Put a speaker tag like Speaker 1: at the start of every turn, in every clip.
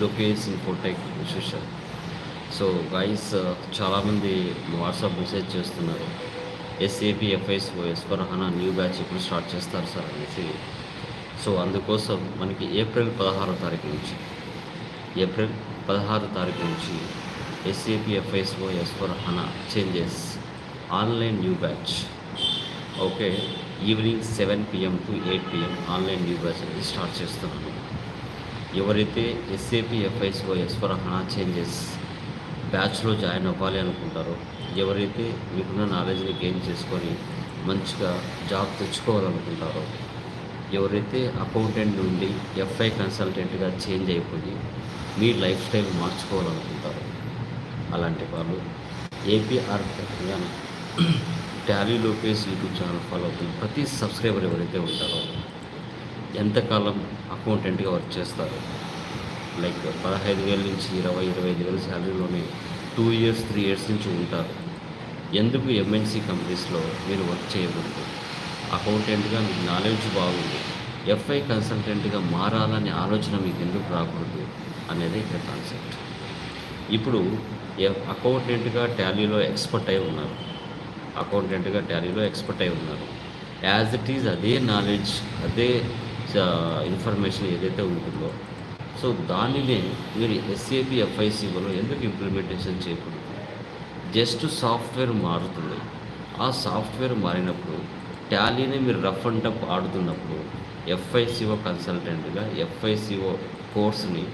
Speaker 1: Lokesh infotech విశేషాలు so guys చాలామంది WhatsApp message చేస్తున్నారు. SAP FIS OS for HANA new batch ఇప్పుడు స్టార్ట్ చేస్తారు సార్ అనేసి. సో అందుకోసం మనకి ఏప్రిల్ పదహారో తారీఖు నుంచి ఏప్రిల్ పదహారు తారీఖు నుంచి SAP FISO S for HANA changes online new batch okay evening seven PM to eight PM online new batch అనేది స్టార్ట్ చేస్తున్నాను. ఎవరైతే ఎస్ఏపి ఎఫ్ఐఎస్ఓ ఎస్వరహణ చేంజెస్ బ్యాచ్లో జాయిన్ అవ్వాలి అనుకుంటారో ఎవరైతే మీకున్న నాలెడ్జ్ని గెయిన్ చేసుకొని మంచిగా జాబ్ తెచ్చుకోవాలనుకుంటారో ఎవరైతే అకౌంటెంట్ నుండి ఎఫ్ఐ కన్సల్టెంట్గా చేంజ్ అయిపోయి మీ లైఫ్ స్టైల్ మార్చుకోవాలనుకుంటారు అలాంటి వాళ్ళు APR Telangana tally Lokesh YouTube channel follow అవుతుంది ప్రతి సబ్స్క్రైబర్ ఎవరైతే ఉంటారో ఎంతకాలం అకౌంటెంట్గా వర్క్ చేస్తారు? లైక్ పదహైదు వేల నుంచి ఇరవై ఇరవై ఐదు వేల శాలరీలోనే టూ ఇయర్స్ త్రీ ఇయర్స్ నుంచి ఉంటారు. ఎందుకు ఎంఎన్సీ కంపెనీస్లో మీరు వర్క్ చేయకూడదు? అకౌంటెంట్గా మీకు నాలెడ్జ్ బాగుంది. ఎఫ్ఐ కన్సల్టెంట్గా మారాలనే ఆలోచన మీకు ఎందుకు రాకూడదు? అనేది ఇక్కడ కాన్సెప్ట్. ఇప్పుడు అకౌంటెంట్గా టాలీలో ఎక్స్పర్ట్ అయి ఉన్నారు. అకౌంటెంట్గా టాలీలో ఎక్స్పర్ట్ అయి ఉన్నారు. యాజ్ ఇట్ ఈజ్ అదే నాలెడ్జ్ అదే ఇన్ఫర్మేషన్ ఏదైతే ఉంటుందో. సో దానినే మీరు ఎస్ఏపి ఎఫ్ఐసిఓలో ఎందుకు ఇంప్లిమెంటేషన్ చేయకూడదు? జస్ట్ సాఫ్ట్వేర్ మారుతుంది. ఆ సాఫ్ట్వేర్ మారినప్పుడు టాలీని మీరు రఫ్ అండ్ టఫ్ ఆడుతున్నప్పుడు ఎఫ్ఐసిఓ కన్సల్టెంట్గా ఎఫ్ఐసిఓ కోర్స్ని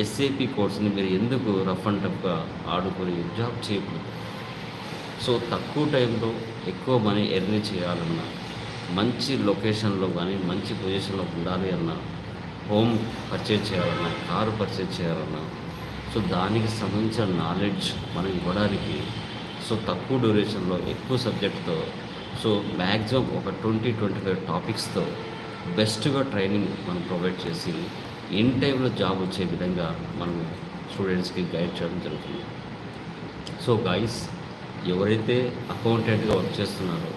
Speaker 1: ఎస్ఏపి కోర్స్ని మీరు ఎందుకు రఫ్ అండ్ టఫ్గా ఆడుకొని జాబ్ చేయకూడదు? సో తక్కువ టైంలో ఎక్కువ మనీ ఎర్న్ చేయాలన్నా మంచి లొకేషన్లో కానీ మంచి పొజిషన్లో ఉండాలి అన్నా హోమ్ పర్చేజ్ చేయాలన్నా కారు పర్చేజ్ చేయాలన్నా. సో దానికి సంబంధించిన నాలెడ్జ్ మనం ఇవ్వడానికి సో తక్కువ డ్యూరేషన్లో ఎక్కువ సబ్జెక్ట్తో సో మ్యాక్సిమం ఒక ట్వంటీ ట్వంటీ ఫైవ్ టాపిక్స్తో బెస్ట్గా ట్రైనింగ్ మనం ప్రొవైడ్ చేసి ఇన్ టైంలో జాబ్ వచ్చే విధంగా మనం స్టూడెంట్స్కి గైడ్ చేయడం జరుగుతుంది. సో గాయస్ ఎవరైతే అకౌంటెంట్గా వర్క్ చేస్తున్నారో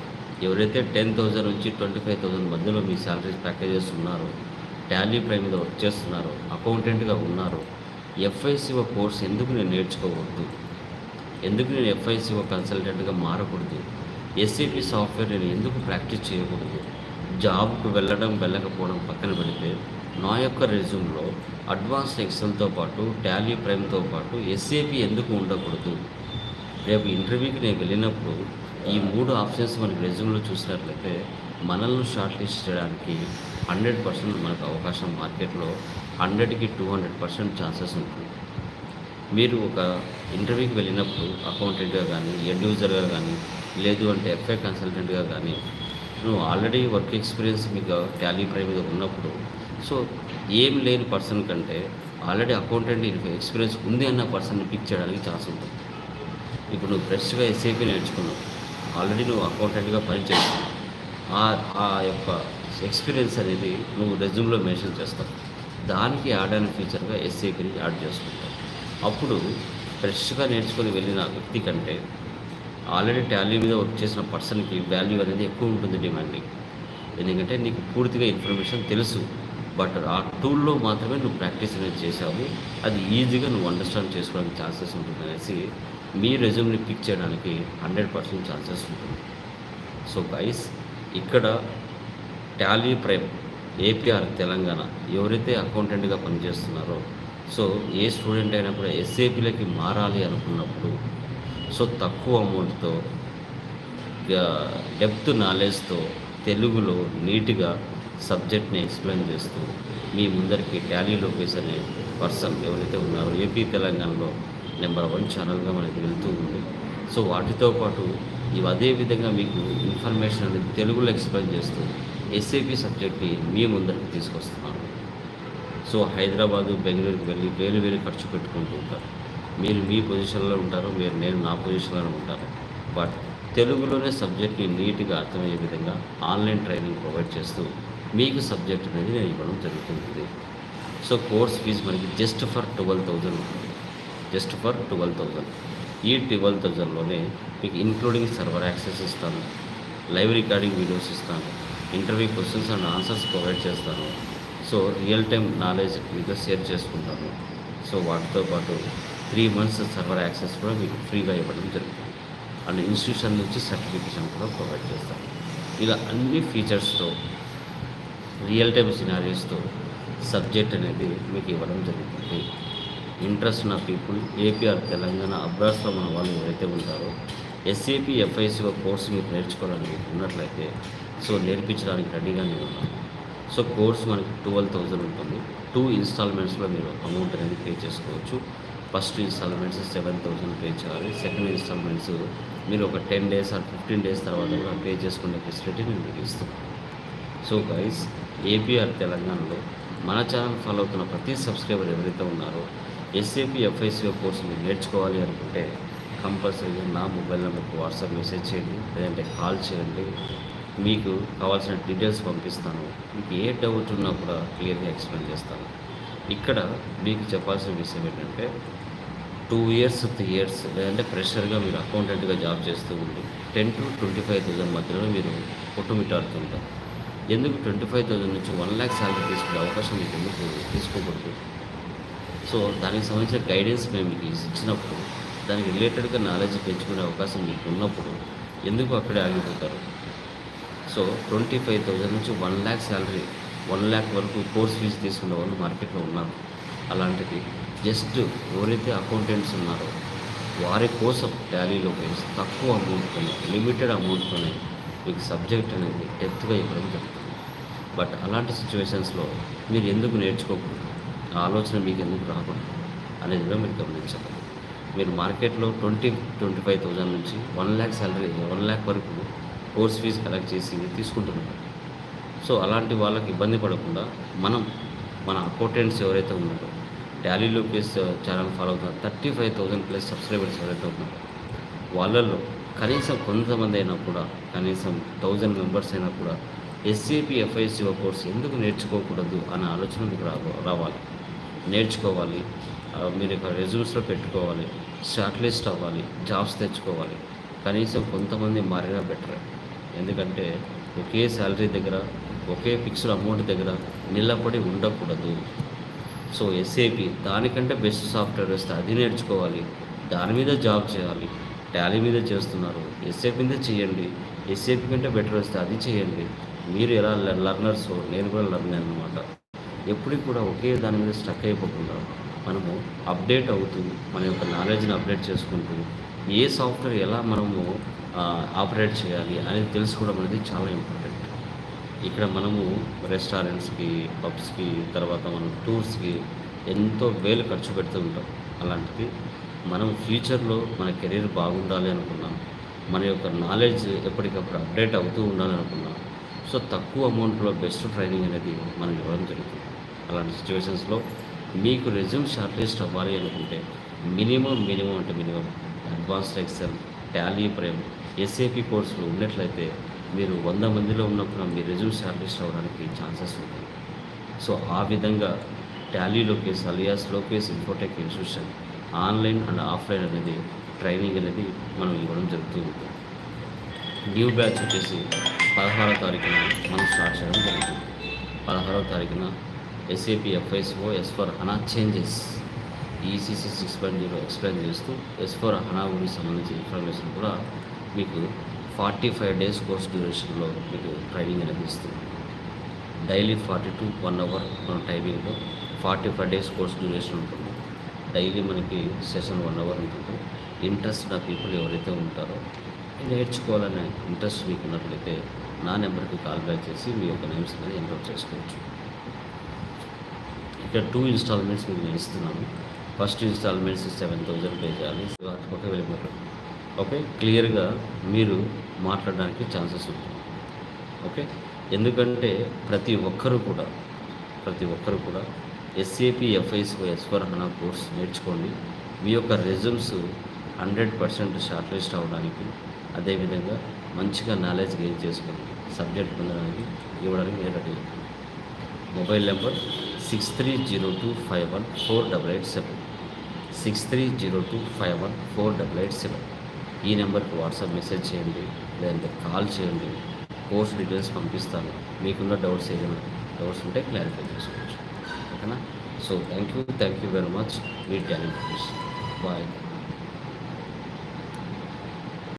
Speaker 1: ఎవరైతే టెన్ థౌజండ్ నుంచి ట్వంటీ ఫైవ్ థౌజండ్ మధ్యలో మీ శాలరీ ప్యాకేజెస్ ఉన్నారో టాలీ ప్రైమ్ మీద వర్క్ చేస్తున్నారో అకౌంటెంట్గా ఉన్నారో ఎఫ్ఐసిఓ కోర్స్ ఎందుకు నేను నేర్చుకోకూడదు ఎందుకు నేను ఎఫ్ఐసిఓ కన్సల్టెంట్గా మారకూడదు? ఎస్ఏపి సాఫ్ట్వేర్ నేను ఎందుకు ప్రాక్టీస్ చేయకూడదు? జాబ్కు వెళ్ళడం వెళ్ళకపోవడం పక్కన పెడితే నా యొక్క రెజ్యూమ్లో అడ్వాన్స్ ఎక్సెల్తో పాటు టాలీ ప్రైమ్తో పాటు ఎస్ఏపి ఎందుకు ఉండకూడదు? రేపు ఇంటర్వ్యూకి నేను వెళ్ళినప్పుడు ఈ మూడు ఆప్షన్స్ మనకి రెజ్యూమ్లో చూసినట్లయితే మనల్ని షార్ట్ లిస్ట్ చేయడానికి హండ్రెడ్ పర్సెంట్ మనకు అవకాశం మార్కెట్లో హండ్రెడ్కి టూ హండ్రెడ్ పర్సెంట్ ఛాన్సెస్ ఉంటుంది. మీరు ఒక ఇంటర్వ్యూకి వెళ్ళినప్పుడు అకౌంటెంట్గా కానీ ఎండ్ యూజర్గా కానీ లేదు అంటే ఎఫ్ఐ కన్సల్టెంట్గా కానీ నువ్వు ఆల్రెడీ వర్క్ ఎక్స్పీరియన్స్ మీకు టాలీ ప్రై మీద ఉన్నప్పుడు సో ఏం లేని పర్సన్ కంటే ఆల్రెడీ అకౌంటెంట్ ఎక్స్పీరియన్స్ ఉంది అన్న పర్సన్ని పిక్ చేయడానికి ఛాన్స్ ఉంటుంది. ఇప్పుడు నువ్వు ఫ్రెష్గా ఎస్ఏపీ నేర్చుకున్నావు. ఆల్రెడీ నువ్వు అకౌంటెంట్గా పనిచేస్తున్నావు ఆ ఆ యొక్క ఎక్స్పీరియన్స్ అనేది నువ్వు రెజ్యూమ్లో మెన్షన్ చేస్తావు. దానికి యాడ్ అయిన ఫీచర్గా ఎస్ఏపీని యాడ్ చేసుకుంటావు. అప్పుడు ఫ్రెష్గా నేర్చుకొని వెళ్ళిన వ్యక్తి కంటే ఆల్రెడీ టాలీ మీద వర్క్ చేసిన పర్సన్కి వాల్యూ అనేది ఎక్కువ ఉంటుంది డిమాండింగ్ ఎందుకంటే నీకు పూర్తిగా ఇన్ఫర్మేషన్ తెలుసు. బట్ ఆ టూల్లో మాత్రమే నువ్వు ప్రాక్టీస్ అనేది చేసావు అది ఈజీగా నువ్వు అండర్స్టాండ్ చేసుకోవడానికి ఛాన్సెస్ ఉంటుంది అనేసి మీ రెజ్యూమ్ని పిక్ చేయడానికి హండ్రెడ్ పర్సెంట్ ఛాన్సెస్ ఉంటుంది. సో గైస్ ఇక్కడ టాలీ ప్రైమ్ ఏపీఆర్ తెలంగాణ ఎవరైతే అకౌంటెంట్గా పనిచేస్తున్నారో సో ఏ స్టూడెంట్ అయినా కూడా ఎస్ఏపీలకి మారాలి అనుకున్నప్పుడు సో తక్కువ అమౌంట్తో డెప్త్ నాలెడ్జ్తో తెలుగులో నీట్గా సబ్జెక్ట్ని ఎక్స్ప్లెయిన్ చేస్తూ మీ ముందరికి టాలీ లోకేష్ అనే పర్సన్ ఎవరైతే ఉన్నారో ఏపీ తెలంగాణలో నెంబర్ వన్ ఛానల్గా మనకి వెళ్తూ ఉంది. సో వాటితో పాటు ఇవి అదే విధంగా మీకు ఇన్ఫర్మేషన్ అనేది తెలుగులో ఎక్స్ప్లెయిన్ చేస్తూ ఎస్ఏపీ సబ్జెక్ట్ని మీ ముందరికి తీసుకొస్తున్నాను. సో హైదరాబాదు బెంగళూరుకి వెళ్ళి వేలు వేలు ఖర్చు పెట్టుకుంటూ ఉంటారు. మీరు మీ పొజిషన్లో ఉంటారు మీరు నేను నా పొజిషన్లో ఉంటాను. బట్ తెలుగులోనే సబ్జెక్ట్ని నీట్గా అర్థమయ్యే విధంగా ఆన్లైన్ ట్రైనింగ్ ప్రొవైడ్ చేస్తూ మీకు సబ్జెక్ట్ అనేది నేను ఇవ్వడం జరుగుతుంది. సో కోర్స్ ఫీజు మనకి జస్ట్ ఫర్ ట్వెల్వ్ థౌజండ్ ఉంటుంది. జస్ట్ ఫర్ ట్వెల్వ్ థౌజండ్ ఈ ట్వెల్వ్ థౌజండ్లోనే మీకు ఇంక్లూడింగ్ సర్వర్ యాక్సెస్ ఇస్తాను లైవ్ రికార్డింగ్ వీడియోస్ ఇస్తాను interview questions and answers provide చేస్తాను. సో రియల్ టైం నాలెడ్జ్ మీతో షేర్ చేసుకుంటాను. సో వాటితో పాటు త్రీ మంత్స్ సర్వర్ యాక్సెస్ కూడా మీకు ఫ్రీగా ఇవ్వడం జరుగుతుంది. అండ్ ఇన్స్టిట్యూషన్ నుంచి సర్టిఫికేషన్ కూడా ప్రొవైడ్ చేస్తాను. ఇలా అన్ని ఫీచర్స్తో రియల్ టైమ్ సినారీస్తో సబ్జెక్ట్ అనేది మీకు ఇవ్వడం జరుగుతుంది. ఇంట్రెస్ట్ ఉన్న పీపుల్ ఏపీఆర్ తెలంగాణ అబ్రాస్లో మన వాళ్ళు ఎవరైతే ఉంటారో ఎస్ఏపి ఎఫ్ఐసిఓ కోర్సు మీరు నేర్చుకోవడానికి ఉన్నట్లయితే సో నేర్పించడానికి రెడీగానే ఉన్నాను. సో కోర్స్ మనకి ట్వెల్వ్ థౌజండ్ ఉంటుంది. టూ ఇన్స్టాల్మెంట్స్లో మీరు అమౌంట్ అనేది పే చేసుకోవచ్చు. First installments seven thousand pay చేయాలి. సెకండ్ ఇన్స్టాల్మెంట్స్ మీరు ఒక ten days or fifteen days తర్వాత కూడా పే చేసుకునే ఫెసిలిటీ నేను మీకు ఇస్తున్నాను. సో గైస్ ఏపీఆర్ తెలంగాణలో మన ఛానల్ ఫాలో అవుతున్న ప్రతి సబ్స్క్రైబర్ ఎవరైతే ఉన్నారో ఎస్ఏపీ ఎఫ్ఐసిఓ కోర్సు మీరు నేర్చుకోవాలి అనుకుంటే కంపల్సరీగా నా మొబైల్ నెంబర్కి వాట్సాప్ మెసేజ్ చేయండి లేదంటే కాల్ చేయండి. మీకు కావాల్సిన డీటెయిల్స్ పంపిస్తాను. మీకు ఏ డౌట్ ఉన్నా కూడా క్లియర్గా ఎక్స్ప్లెయిన్ చేస్తాను. ఇక్కడ మీకు చెప్పాల్సిన విషయం ఏంటంటే టూ ఇయర్స్ త్రీ ఇయర్స్ లేదంటే ప్రెషర్గా మీరు అకౌంటెంట్గా జాబ్ చేస్తూ ఉండి ten to twenty five thousand మధ్యలో మీరు కుట్టుమిట్టాడుతుంటారు ఎందుకు ట్వంటీ ఫైవ్ థౌసండ్ నుంచి వన్ ల్యాక్ శాలరీ తీసుకునే అవకాశం మీకు ఎందుకు తీసుకోకూడదు? సో దానికి సంబంధించిన గైడెన్స్ మేము మీకు ఇచ్చినప్పుడు దానికి రిలేటెడ్గా నాలెడ్జ్ పెంచుకునే అవకాశం మీకు ఉన్నప్పుడు ఎందుకు అక్కడే ఆగిపోతారు? సో ట్వంటీ ఫైవ్ థౌజండ్ నుంచి one lakh salary one lakh వరకు కోర్స్ ఫీజు తీసుకునే వాళ్ళు మార్కెట్లో ఉన్నారు. అలాంటిది జస్ట్ ఎవరైతే అకౌంటెంట్స్ ఉన్నారో వారి కోసం టాలీలో తక్కువ అమౌంట్తోనే లిమిటెడ్ అమౌంట్తోనే మీకు సబ్జెక్ట్ అనేది డెప్త్గా ఇవ్వడం జరుగుతుంది. బట్ అలాంటి సిచ్యువేషన్స్లో మీరు ఎందుకు నేర్చుకోకూడదు? ఆ ఆలోచన మీకు ఎందుకు రాకూడదు? అనేది కూడా మీరు గమనించాలి. మీరు మార్కెట్లో ట్వంటీ ట్వంటీ ఫైవ్ థౌజండ్ నుంచి one lakh salary one lakh వరకు కోర్స్ ఫీజు కలెక్ట్ చేసి తీసుకుంటున్నారు. సో అలాంటి వాళ్ళకి ఇబ్బంది పడకుండా మనం మన అకౌంటెంట్స్ ఎవరైతే ఉన్నారో టాలీ ప్లస్ ఛానల్ ఫాలో అవుతున్నారు thirty five thousand plus subscribers ఎవరైతే ఉన్నారో వాళ్ళల్లో కనీసం కొంతమంది అయినా కూడా కనీసం థౌజండ్ మెంబర్స్ అయినా కూడా ఎస్సీపీ ఎఫ్ఐసిఓ కోర్స్ ఎందుకు నేర్చుకోకూడదు అనే ఆలోచన మీకు రా రావాలి. నేర్చుకోవాలి. మీరు ఇక్కడ రెజ్యూమ్స్లో పెట్టుకోవాలి. షార్ట్ లిస్ట్ అవ్వాలి. జాబ్స్ తెచ్చుకోవాలి. కనీసం కొంతమంది మారినా బెటర్. ఎందుకంటే ఒకే శాలరీ దగ్గర ఒకే ఫిక్స్డ్ అమౌంట్ దగ్గర నిలబడి ఉండకూడదు. సో ఎస్ఏపి దానికంటే బెస్ట్ సాఫ్ట్వేర్ వస్తే అది నేర్చుకోవాలి. దాని మీద జాబ్ చేయాలి. టాలీ మీద చేస్తున్నారు. ఎస్ఏపి మీద చేయండి. ఎస్ఏపి కంటే బెటర్ వస్తే అది చేయండి. మీరు ఎలా లర్నర్స్ నేను కూడా లర్నర్ అనమాట ఎప్పుడు కూడా ఒకే దాని మీద స్టక్ అయిపోకుండా మనము అప్డేట్ అవుతూ మన యొక్క నాలెడ్జ్ని అప్డేట్ చేసుకుంటూ ఏ సాఫ్ట్వేర్ ఎలా మనము ఆపరేట్ చేయాలి అనేది తెలుసుకోవడం అనేది చాలా ఇంపార్టెంట్. ఇక్కడ మనము రెస్టారెంట్స్కి పబ్స్కి తర్వాత మనం టూర్స్కి ఎంతో వేలు ఖర్చు పెడుతూ ఉంటాం. అలాంటిది మనం ఫ్యూచర్లో మన కెరీర్ బాగుండాలి అనుకున్నాం మన యొక్క నాలెడ్జ్ ఎప్పటికప్పుడు అప్డేట్ అవుతూ ఉండాలి అనుకున్నాం సో తక్కువ అమౌంట్లో బెస్ట్ ట్రైనింగ్ అనేది మనం ఇవ్వడం జరుగుతుంది. అలాంటి సిచ్యువేషన్స్లో మీకు రెజ్యూమ్ షార్ట్ లిస్ట్ అవ్వాలి అనుకుంటే మినిమం మినిమం అంటే minimum advanced Excel Tally Prime SAP కోర్సులు ఉన్నట్లయితే మీరు వంద మందిలో ఉన్నప్పుడు మీ రెజ్యూమ్ షార్ట్ లిస్ట్ అవ్వడానికి ఛాన్సెస్ ఉంటాయి. సో ఆ విధంగా Tally Lokesh alias Lokesh Infotech institution online and offline అనేది ట్రైనింగ్ అనేది మనం ఇవ్వడం జరుగుతూ ఉంటుంది న్యూ బ్యాచ్ వచ్చేసి పదహారో తారీఖున మనం స్టార్ట్ చేయడం జరుగుతుంది పదహారో తారీఖున SAP FICO S four HANA changes ECC six point zero explain చేస్తూ ఎస్ ఫర్ హనా గురించి సంబంధించిన ఇన్ఫర్మేషన్ కూడా మీకు ఫార్టీ ఫైవ్ డేస్ కోర్స్ డ్యూరేషన్లో మీకు ట్రైనింగ్ లభిస్తుంది daily forty to one hour మన టైమింగ్లో forty five days course duration ఉంటుంది. డైలీ మనకి సెషన్ వన్ అవర్ ఉంటుంది. ఇంట్రెస్ట్ ఉన్న పీపుల్ ఎవరైతే ఉంటారో నేర్చుకోవాలనే ఇంట్రెస్ట్ మీకు ఉన్నట్లయితే నా నెంబర్కి కాల్ బ్యాక్ చేసి మీ యొక్క నేమ్స్ మీద ఎన్రోల్ చేసుకోవచ్చు. ఇక్కడ టూ ఇన్స్టాల్మెంట్స్ మీకు నేను ఇస్తున్నాను. First installments seven thousand pay చేయాలి. ఒక వెళ్ళిపోతారు ఓకే? క్లియర్గా మీరు మాట్లాడడానికి ఛాన్సెస్ ఉంటుంది ఓకే? ఎందుకంటే ప్రతి ఒక్కరు కూడా ప్రతి ఒక్కరు కూడా ఎస్ఏపి ఎఫ్ఐఎస్ఓ ఎస్వర్ హనా కోర్స్ నేర్చుకోండి. మీ యొక్క resumes hundred percent short list అవ్వడానికి అదేవిధంగా మంచిగా నాలెడ్జ్ గెయిన్ చేసుకొని సబ్జెక్ట్ పొందడానికి ఇవ్వడానికి నేను ready mobile number six three zero two five one four double eight seven six three zero two five one four double eight seven ఈ నెంబర్కి WhatsApp message చేయండి లేదంటే కాల్ చేయండి. కోర్స్ డీటెయిల్స్ పంపిస్తాను. మీకున్న డౌట్స్ ఏదైనా డౌట్స్ ఉంటే క్లారిఫై చేసుకోవచ్చు. ఓకేనా? So thank you thank you very much me talent bye